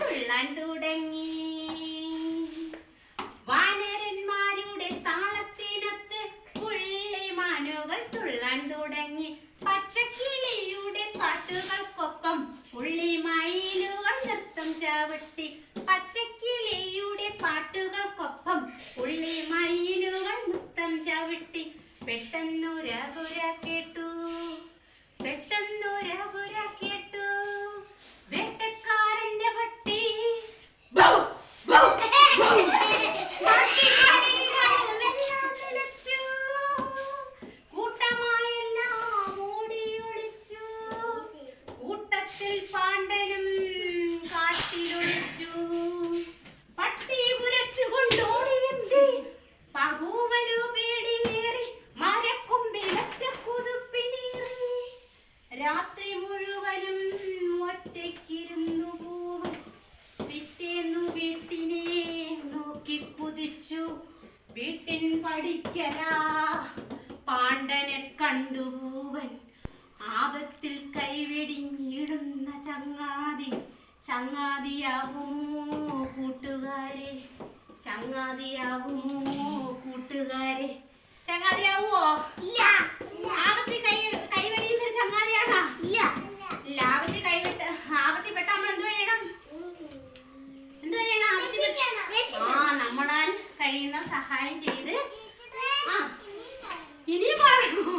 തുള്ളാൻ തുടങ്ങി വാനരന്മാരുടെ താളത്തിനത്ത് പുള്ളി മാനുകൾ തുള്ളാൻ തുടങ്ങി പച്ചക്കിളിയുടെ പാട്ടുകൾക്കൊപ്പം പുള്ളിമയിലുകൾ നൃത്തം ചവിട്ടി. പച്ചക്കിളിയുടെ പാട്ടുകൾക്കൊപ്പം പുള്ളിമയിലുകൾ കൂട്ടത്തിൽ പാണ്ഡനും കാട്ടിലൊളിച്ചു. പട്ടി കുരച്ചുകൊണ്ടോടിയെത്തി പകൂവനു പേടിയേറി മരക്കൊമ്പിലറ്റ കുതുപ്പിനേറി. രാത്രി മുഴുവനും ഒറ്റയ്ക്കിരുന്നു പൂവൻ പിറ്റേന്നു വീട്ടിനെ നോക്കി കുതിച്ചു. വീട്ടിൻ പഠിക്കലാ പാണ്ഡനെ കണ്ടു പൂവൻ. ചങ്ങാതി ചങ്ങാതിയാകുമോ കൂട്ടുകാരെ? ചങ്ങാതിയാകുമോ കൂട്ടുകാരെ? ചങ്ങാതിയാവുമോ ഇല്ല ആപത്തി കൈ കൈവെടിയുന്ന ഒരു ചങ്ങാതിയാണോ. ഇല്ല ഇല്ല. ആപത്തി കൈവിട്ട് ആപത്തി പെട്ട നമ്മൾ എന്തോ ചെയ്യണം? എന്തോ ചെയ്യണം? ആ നമ്മളാൽ കഴിയുന്ന സഹായം ചെയ്ത് ആ ഇനിയും പാടണോ